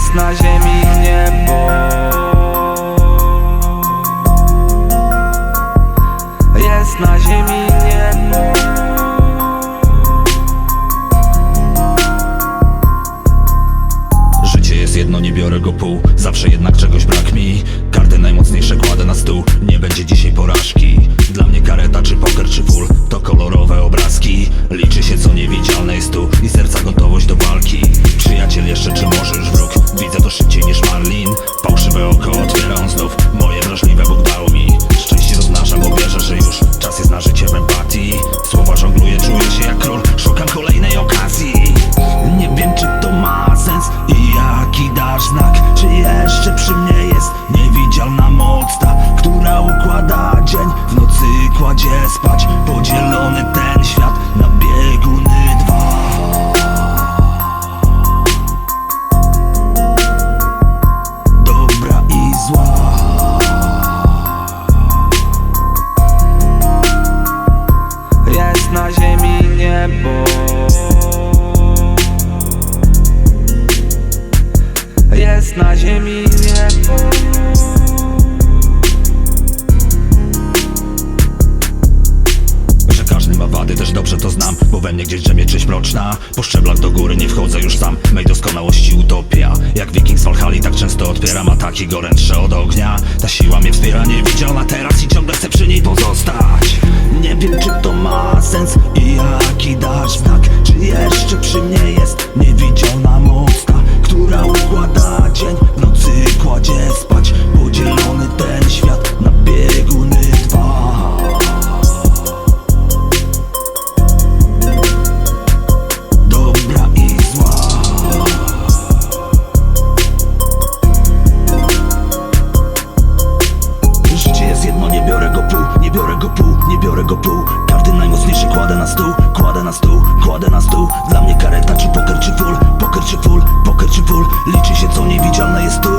Jest na ziemi niebo. Jest na ziemi niebo. Życie jest jedno, nie biorę go pół Zawsze jednak czegoś brak mi. Karty najmocniejsze kładę na stół. Nie będzie dzisiaj porażki. Dla mnie kareta czy poker czy full To kolorowe obrazki. Liczy się co niewidzialne jest tu I serca gotowość do walki. Przyjaciel jeszcze czy może już wróg? Widzę to szybciej niż Marlin. Fałszywe oko otwiera znów. Moje wrażliwe Bóg Niewidzialna moc ta Która układa dzień. W nocy kładzie spać Podzielony ten świat Na bieguny dwa. Dobra i zła. Jest na ziemi niebo. Jest na ziemi niebo mroczna. Po szczeblach do góry nie wchodzę już sam. Mej doskonałości utopia. Jak wiking z Valhalla tak często odpieram ataki. Gorętsze od ognia. Ta siła mnie wspiera. Niewidzialna teraz I ciągle chcę przy niej pozostać. Nie wiem czy to ma sens go pół. Najmocniejsze kładę na stół, kładę na stół, kładę na stół. Dla mnie kareta czy poker czy full, poker czy full, poker czy full? Liczy się co niewidzialne jest tu